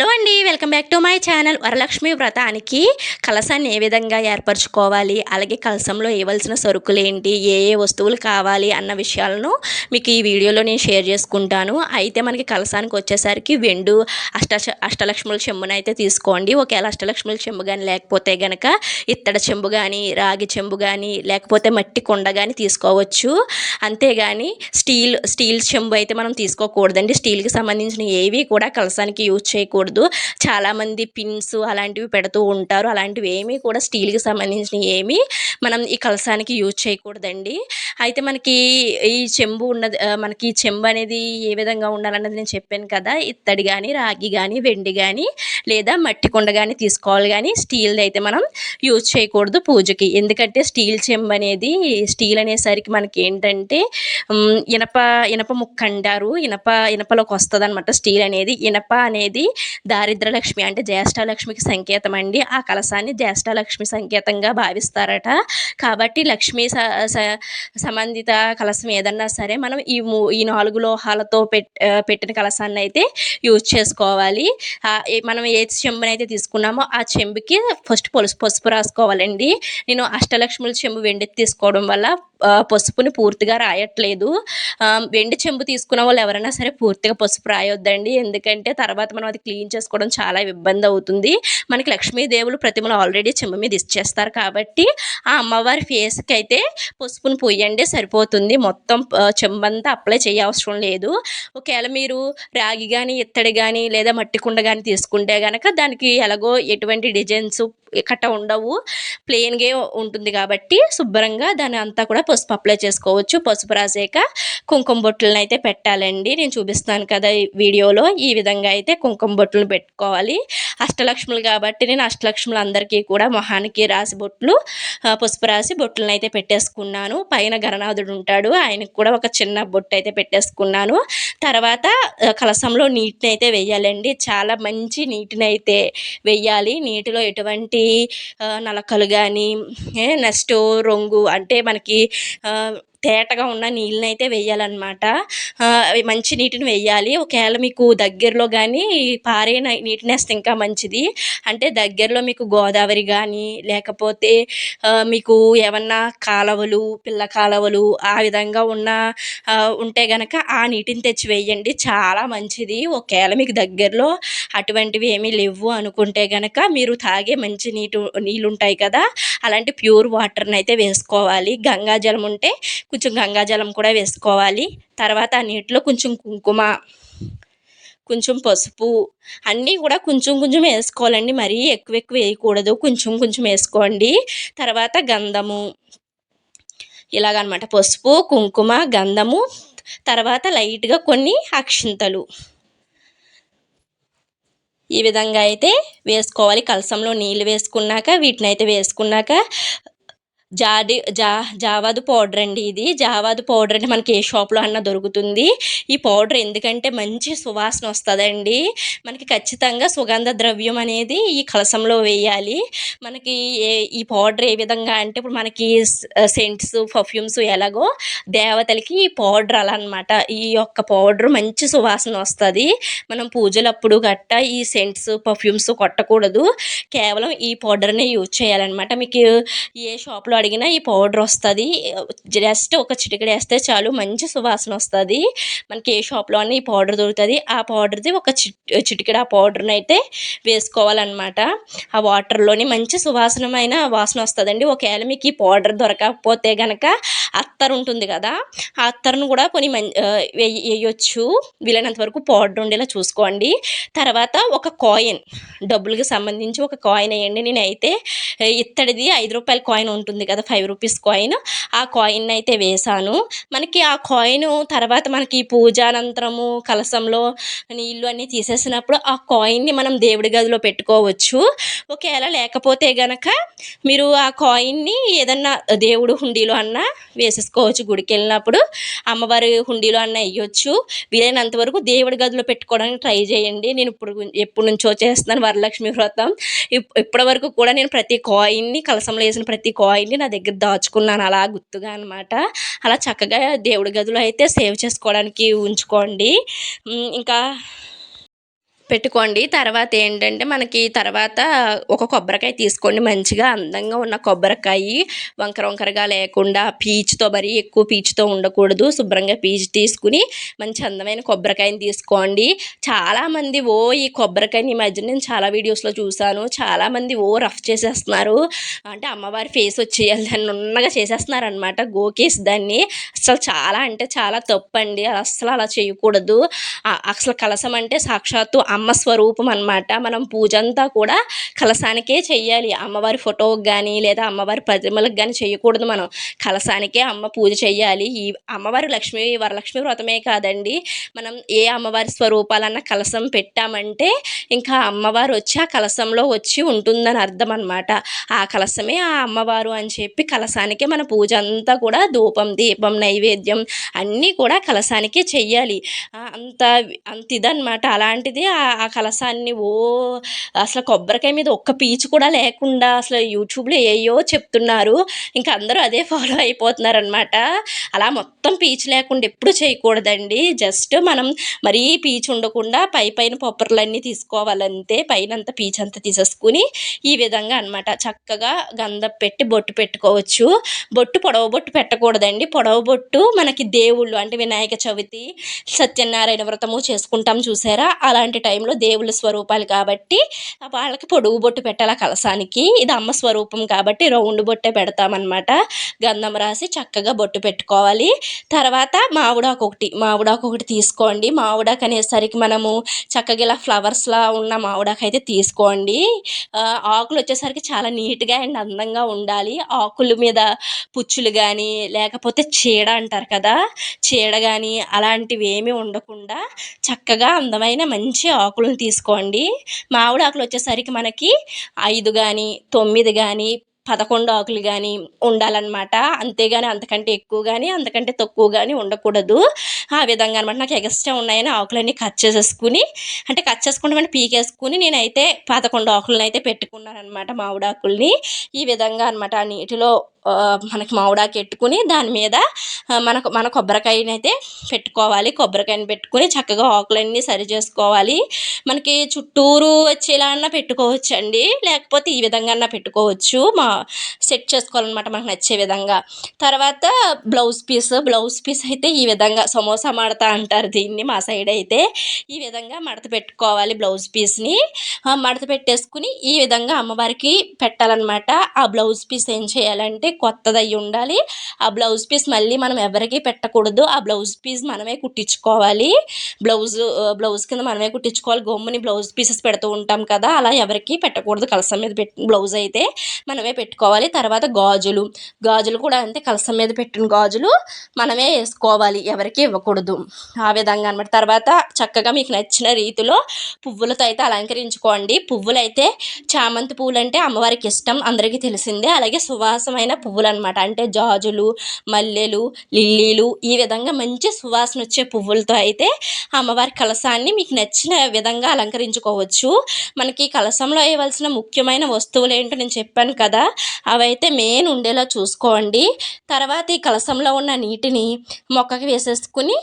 Hello అండి welcome back to my channel. Varalakshmi వ్రతానికి కలసాన్ని ఏ విధంగా ఏర్పరచుకోవాలి? అలాగే కలసంలో ఇవ్వాల్సిన సరుకులు ఏంటి ఏ ఏ వస్తువులు కావాలి? అన్న విషయాలను మీకు ఈ వీడియోలో నేను షేర్ చేసుకుంటాను. అయితే మనకి కలసానికి వచ్చేసరికి వెండు అష్ట అష్టలక్ష్ముల చెంబును అయితే తీసుకోండి. ఒకవేళ అష్టలక్ష్ముల చెంబు కానీ లేకపోతే గనక ఇత్తడ చెంబు కానీ రాగి చెంబు కానీ లేకపోతే మట్టి కొండ కానీ తీసుకోవచ్చు. అంతేగాని స్టీల్ స్టీల్ చెంబు అయితే మనం తీసుకోకూడదండి. స్టీల్కి సంబంధించిన ఏవి కూడా కలసానికి యూజ్ చేయకూడదు. చాలామంది పిన్స్ అలాంటివి పెడుతూ ఉంటారు. అలాంటివి ఏమీ కూడా స్టీల్కి సంబంధించిన ఏమీ మనం ఈ కలసానికి యూజ్ చేయకూడదండి. అయితే మనకి ఈ చెంబు ఉన్నది మనకి చెంబు అనేది ఏ విధంగా ఉండాలన్నది నేను చెప్పాను కదా. ఇత్తడి కానీ రాగి కానీ వెండి కానీ లేదా మట్టి కుండ కానీ తీసుకోవాలి కానీ స్టీల్ది అయితే మనం యూజ్ చేయకూడదు పూజకి. ఎందుకంటే స్టీల్ చెంబు అనేది స్టీల్ అనేసరికి మనకి ఏంటంటే ఇనప ఇనప ముక్క అంటారు. ఇనప ఇనపలోకి వస్తుంది అనమాట స్టీల్ అనేది. ఇనప అనేది దారిద్రలక్ష్మి అంటే జ్యేష్ఠలక్ష్మికి సంకేతం అండి. ఆ కలశాన్ని జ్యేష్ఠలక్ష్మి సంకేతంగా భావిస్తారట. కాబట్టి లక్ష్మీ సంబంధిత కలశం ఏదన్నా సరే మనం ఈ ఈ నాలుగు లోహాలతో పెట్టిన కలశాన్ని అయితే యూజ్ చేసుకోవాలి. మనం ఏ చెంబునైతే తీసుకున్నామో ఆ చెంబుకి ఫస్ట్ పసుపు పసుపు రాసుకోవాలండి. నేను అష్టలక్ష్ముల చెంబు వెండి తీసుకోవడం వల్ల పసుపుని పూర్తిగా రాయట్లేదు. వెండి చెంబు తీసుకున్న వాళ్ళు ఎవరైనా సరే పూర్తిగా పసుపు రాయొద్దండి. ఎందుకంటే తర్వాత మనం అది క్లీన్ చేసుకోవడం చాలా ఇబ్బంది అవుతుంది. మనకి లక్ష్మీదేవులు ప్రతిమలు ఆల్రెడీ చెంబు మీద ఇచ్చేస్తారు కాబట్టి ఆ అమ్మవారి ఫేస్కి అయితే పసుపును పోయండి సరిపోతుంది. మొత్తం చెంబంతా అప్లై చేయవసరం లేదు. ఒకవేళ మీరు రాగి కానీ ఇత్తడి కానీ లేదా మట్టి కుండ కానీ తీసుకుంటే కనుక దానికి ఎలాగో ఎటువంటి డిజైన్స్ కట్ట ఉండవు. ప్లెయిన్గా ఉంటుంది కాబట్టి శుభ్రంగా దాని అంతా కూడా పసుపు అప్లై చేసుకోవచ్చు. పసుపు రాసాక కుంకుమ బొట్టులను అయితే పెట్టాలండి. నేను చూపిస్తాను కదా వీడియోలో. ఈ విధంగా అయితే కుంకుమ బొట్టులను పెట్టుకోవాలి. అష్టలక్ష్ములు కాబట్టి నేను అష్టలక్ష్ములు అందరికీ కూడా మొహానికి రాసి బొట్లు పసుపు రాసి బొట్లను అయితే పెట్టేసుకున్నాను. పైన గణనాథుడు ఉంటాడు. ఆయనకు కూడా ఒక చిన్న బొట్టు అయితే పెట్టేసుకున్నాను. తర్వాత కలసంలో నీటిని అయితే వేయాలండి. చాలా మంచి నీటిని అయితే వేయాలి. నీటిలో ఎటువంటి నలకలు కానీ నెక్స్ట్ రొంగు అంటే మనకి తేటగా ఉన్న నీళ్ళని అయితే వేయాలన్నమాట మంచి నీటిని వేయాలి. ఒకవేళ మీకు దగ్గరలో కానీ పారే నీటిని వేస్తే ఇంకా మంచిది. అంటే దగ్గరలో మీకు గోదావరి కానీ లేకపోతే మీకు ఏమన్నా కాలువలు పిల్ల కాలువలు ఆ విధంగా ఉన్న ఉంటే గనక ఆ నీటిని తెచ్చి వేయండి. చాలా మంచిది. ఒకవేళ మీకు దగ్గరలో అటువంటివి ఏమీ లేవు అనుకుంటే గనక మీరు తాగే మంచి నీటి నీళ్ళు ఉంటాయి కదా. అలాంటి ప్యూర్ వాటర్ని అయితే వేసుకోవాలి. గంగాజలం ఉంటే కొంచెం గంగాజలం కూడా వేసుకోవాలి. తర్వాత ఆ నీటిలో కొంచెం కుంకుమ కొంచెం పసుపు అన్నీ కూడా కొంచెం కొంచెం వేసుకోవాలండి. మరీ ఎక్కువ ఎక్కువ వేయకూడదు. కొంచెం కొంచెం వేసుకోండి. తర్వాత గంధము ఇలాగనమాట. పసుపు కుంకుమ గంధము తర్వాత లైట్గా కొన్ని అక్షింతలు. ఈ విధంగా అయితే వేసుకోవాలి. కలసంలో నీళ్ళు వేసుకున్నాక వీటిని అయితే వేసుకున్నాక జాది జా జావాదు పౌడర్ అండి ఇది. జావాదు పౌడర్ అంటే మనకి ఏ షాప్లో అన్నా దొరుకుతుంది. ఈ పౌడర్ ఎందుకంటే మంచి సువాసన వస్తుందండి. మనకి ఖచ్చితంగా సుగంధ ద్రవ్యం అనేది ఈ కలసంలో వేయాలి. మనకి ఏ ఈ పౌడర్ ఏ విధంగా అంటే ఇప్పుడు మనకి సెంట్స్ పర్ఫ్యూమ్స్ ఎలాగో దేవతలకి ఈ పౌడర్ అలా అనమాట ఈ యొక్క పౌడర్ మంచి సువాసన వస్తుంది. మనం పూజలప్పుడు గట్ట ఈ సెంట్స్ పర్ఫ్యూమ్స్ కొట్టకూడదు. కేవలం ఈ పౌడర్నే యూజ్ చేయాలన్నమాట మీకు ఏ షాప్లో అడిగినా ఈ పౌడర్ వస్తుంది. జస్ట్ ఒక చిటికెడు వేస్తే చాలు మంచి సువాసన వస్తుంది. మనకి ఏ షాప్లో ఈ పౌడర్ దొరుకుతుంది. ఆ పౌడర్ది ఒక చిటికెడు ఆ పౌడర్ని అయితే వేసుకోవాలన్నమాట. ఆ వాటర్లోని మంచి సువాసనమైన వాసన వస్తుందండి. ఒకవేళ మీకు ఈ పౌడర్ దొరకకపోతే కనుక అత్తరు ఉంటుంది కదా ఆ అత్తరును కూడా కొన్ని వేయొచ్చు. వీలైనంత వరకు పౌడర్ ఉండేలా చూసుకోండి. తర్వాత ఒక కాయిన్ డబ్బులకి సంబంధించి ఒక కాయిన్ వేయండి. నేనైతే ఇత్తడిది ఐదు రూపాయల కాయిన్ ఉంటుంది కదా ఫైవ్ రూపీస్ కాయిన్ ఆ కాయిన్ అయితే వేశాను. మనకి ఆ కాయిన్ తర్వాత మనకి పూజానంతరము కలసంలో నీళ్ళు అన్నీ తీసేసినప్పుడు ఆ కాయిన్ని మనం దేవుడి గదిలో పెట్టుకోవచ్చు. ఒకవేళ లేకపోతే గనక మీరు ఆ కాయిన్ని ఏదన్నా దేవుడు హుండీలో అన్నా వేసేసుకోవచ్చు గుడికి వెళ్ళినప్పుడు. అమ్మవారి హుండీలో అన్న వేయొచ్చు. వీలైనంత వరకు దేవుడి గదిలో పెట్టుకోవడానికి ట్రై చేయండి. నేను ఇప్పుడు ఎప్పటి నుంచో చేస్తున్నాను వరలక్ష్మి వ్రతం. ఇప్పటి వరకు కూడా నేను ప్రతి కాయిన్ని కలసంలో వేసిన ప్రతి కాయిన్ని నా దగ్గర దాచుకున్నాను. అలా గుర్తుగా అనమాట అలా చక్కగా దేవుడి గదిలో అయితే సేవ్ చేసుకోవడానికి ఉంచుకోండి. ఇంకా పెట్టుకోండి. తర్వాత ఏంటంటే మనకి తర్వాత ఒక కొబ్బరికాయ తీసుకోండి. మంచిగా అందంగా ఉన్న కొబ్బరికాయ. వంకర వంకరగా లేకుండా పీచుతో మరీ ఎక్కువ పీచుతో ఉండకూడదు. శుభ్రంగా పీచు తీసుకుని మంచి అందమైన కొబ్బరికాయని తీసుకోండి. చాలామంది ఓ ఈ కొబ్బరికాయని ఈ మధ్య నేను చాలా వీడియోస్లో చూశాను. చాలామంది ఓ రఫ్ చేసేస్తున్నారు. అంటే అమ్మవారి ఫేస్ వచ్చేయాలి దాన్ని నున్నగా చేసేస్తున్నారు అనమాట గోకేసి దాన్ని. అసలు చాలా అంటే చాలా తప్పండి. అసలు అలా చేయకూడదు. అసలు కలసం అంటే సాక్షాత్తు అమ్మ స్వరూపం అన్నమాట. మనం పూజ అంతా కూడా కలసానికే చెయ్యాలి. అమ్మవారి ఫోటోకి కానీ లేదా అమ్మవారి ప్రతిమలకు కానీ చేయకూడదు మనం. కలసానికే అమ్మ పూజ చేయాలి ఈ అమ్మవారి లక్ష్మీ వరలక్ష్మి వ్రతమే కాదండి. మనం ఏ అమ్మవారి స్వరూపాలన్న కలసం పెట్టామంటే ఇంకా అమ్మవారు వచ్చి ఆ కలసంలో వచ్చి ఉంటుందని అర్థం అనమాట ఆ కలసమే ఆ అమ్మవారు అని చెప్పి కలసానికే మన పూజ అంతా కూడా ధూపం దీపం నైవేద్యం అన్నీ కూడా కలసానికే చెయ్యాలి. అంత అంత ఇదనమాట అలాంటిది ఆ ఆ కలసాన్ని ఓ అసలు కొబ్బరికాయ మీద ఒక్క పీచు కూడా లేకుండా అసలు యూట్యూబ్లో ఏయో చెప్తున్నారు. ఇంకా అందరూ అదే ఫాలో అయిపోతున్నారు అనమాట అలా మొత్తం పీచు లేకుండా ఎప్పుడు చేయకూడదండి. జస్ట్ మనం మరీ పీచు ఉండకుండా పై పైన పొప్పర్లన్నీ తీసుకోవాలంతే పైన అంతా పీచు అంతా తీసేసుకుని ఈ విధంగా అన్నమాట. చక్కగా గంధం పెట్టి బొట్టు పెట్టుకోవచ్చు. బొట్టు పొడవ బొట్టు పెట్టకూడదండి. పొడవ బొట్టు మనకి దేవుళ్ళు అంటే వినాయక చవితి సత్యనారాయణ వ్రతము చేసుకుంటాం చూసారా? అలాంటి టైంలో దేవుళ్ళ స్వరూపాలు కాబట్టి వాళ్ళకి పొడుగు బొట్టు పెట్టాలి ఆ కలసానికి ఇది అమ్మ స్వరూపం కాబట్టి రౌండ్ బొట్టే పెడతామన్నమాట. గంధం రాసి చక్కగా బొట్టు పెట్టుకోవాలి. తర్వాత మామిడాకు ఒకటి మామిడాకు ఒకటి తీసుకోండి. మామిడాకు అనేసరికి మనము చక్కగా ఇలా ఫ్లవర్స్లా ఉన్న మామిడాకు అయితే తీసుకోండి. ఆకులు వచ్చేసరికి చాలా నీట్గా అండ్ అందంగా ఉండాలి. ఆకుల మీద పుచ్చులు కానీ లేకపోతే చీడ అంటారు కదా చీడ కానీ అలాంటివి ఏమీ ఉండకుండా చక్కగా అందమైన మంచి ఆకు ఆకులను తీసుకోండి. మామిడి ఆకులు వచ్చేసరికి మనకి ఐదు కానీ తొమ్మిది కానీ పదకొండు ఆకులు కానీ ఉండాలన్నమాట. అంతేగాని అంతకంటే ఎక్కువ కానీ అంతకంటే తక్కువ కానీ ఉండకూడదు. ఆ విధంగా అనమాట నాకు ఎక్స్ట్రా ఉన్నాయని ఆకులన్నీ కట్ చేసేసుకుని అంటే కట్ చేసుకుంటామని పీకేసుకుని నేనైతే పదకొండు ఆకులను అయితే పెట్టుకున్నాను అనమాట మామిడాకుల్ని ఈ విధంగా అనమాట ఆ నీటిలో మనకి మామిడాకు పెట్టుకుని దాని మీద మనకు మన కొబ్బరికాయని అయితే పెట్టుకోవాలి. కొబ్బరికాయని పెట్టుకుని చక్కగా ఆకులన్నీ సరి చేసుకోవాలి. మనకి చుట్టూరు వచ్చేలా అన్నా పెట్టుకోవచ్చు అండి లేకపోతే ఈ విధంగా అన్నా పెట్టుకోవచ్చు. మా సెట్ చేసుకోవాలన్నమాట మనకు నచ్చే విధంగా. తర్వాత బ్లౌజ్ పీస్ బ్లౌజ్ పీస్ అయితే ఈ విధంగా సమోసా మడత అంటారు దీన్ని మా సైడ్ అయితే. ఈ విధంగా మడత పెట్టుకోవాలి బ్లౌజ్ పీస్ని. మడత పెట్టేసుకుని ఈ విధంగా అమ్మవారికి పెట్టాలన్నమాట. ఆ బ్లౌజ్ పీస్ ఏం చేయాలంటే కొత్తది అయి ఉండాలి. ఆ బ్లౌజ్ పీస్ మళ్ళీ మనం ఎవరికి పెట్టకూడదు. ఆ బ్లౌజ్ పీస్ మనమే కుట్టించుకోవాలి. బ్లౌజ్ బ్లౌజ్ కింద మనమే కుట్టించుకోవాలి. గమ్ముని బ్లౌజ్ పీసెస్ పెడుతూ ఉంటాం కదా అలా ఎవరికి పెట్టకూడదు. కలసం మీద పెట్టి బ్లౌజ్ అయితే మనమే పెట్టుకోవాలి. తర్వాత గాజులు. గాజులు కూడా అంతే కలసం మీద పెట్టిన గాజులు మనమే వేసుకోవాలి. ఎవరికి ఇవ్వకూడదు. ఆ విధంగా అనమాట తర్వాత చక్కగా మీకు నచ్చిన రీతిలో పువ్వులతో అయితే అలంకరించుకోండి. పువ్వులు అయితే చామంతి పువ్వులు అంటే అమ్మవారికి ఇష్టం. అందరికీ తెలిసిందే. అలాగే సువాసమైన పువ్వులు అనమాట అంటే జాజులు మల్లెలు లిల్లీలు ఈ విధంగా మంచి సువాసన వచ్చే పువ్వులతో అయితే అమ్మవారి కలసాన్ని మీకు నచ్చిన విధంగా అలంకరించుకోవచ్చు. మనకి కలసంలో వేయవలసిన ముఖ్యమైన వస్తువులు ఏంటో నేను చెప్పాను కదా అవైతే మెయిన్ ఉండేలా చూసుకోండి. తర్వాత ఈ కలసంలో ఉన్న నీటిని మొక్కకి వేసేసుకుని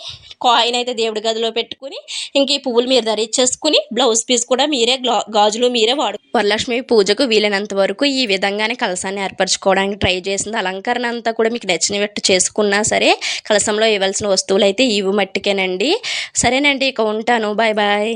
కాయిన్ అయితే దేవుడి గదిలో పెట్టుకుని ఇంక ఈ పువ్వులు మీరు ధరించేసుకుని బ్లౌజ్ పీస్ కూడా మీరే గ్లా గాజులు మీరే వాడు వరలక్ష్మి పూజకు వీలైనంత వరకు ఈ విధంగానే కలసాన్ని ఏర్పరచుకోవడానికి ట్రై చేసింది. అలంకరణ అంతా కూడా మీకు నచ్చినట్టు చేసుకున్నా సరే కలసంలో ఇవ్వాల్సిన వస్తువులు అయితే ఇవి మట్టికేనండి. సరేనండి ఇక ఉంటాను. Bye bye.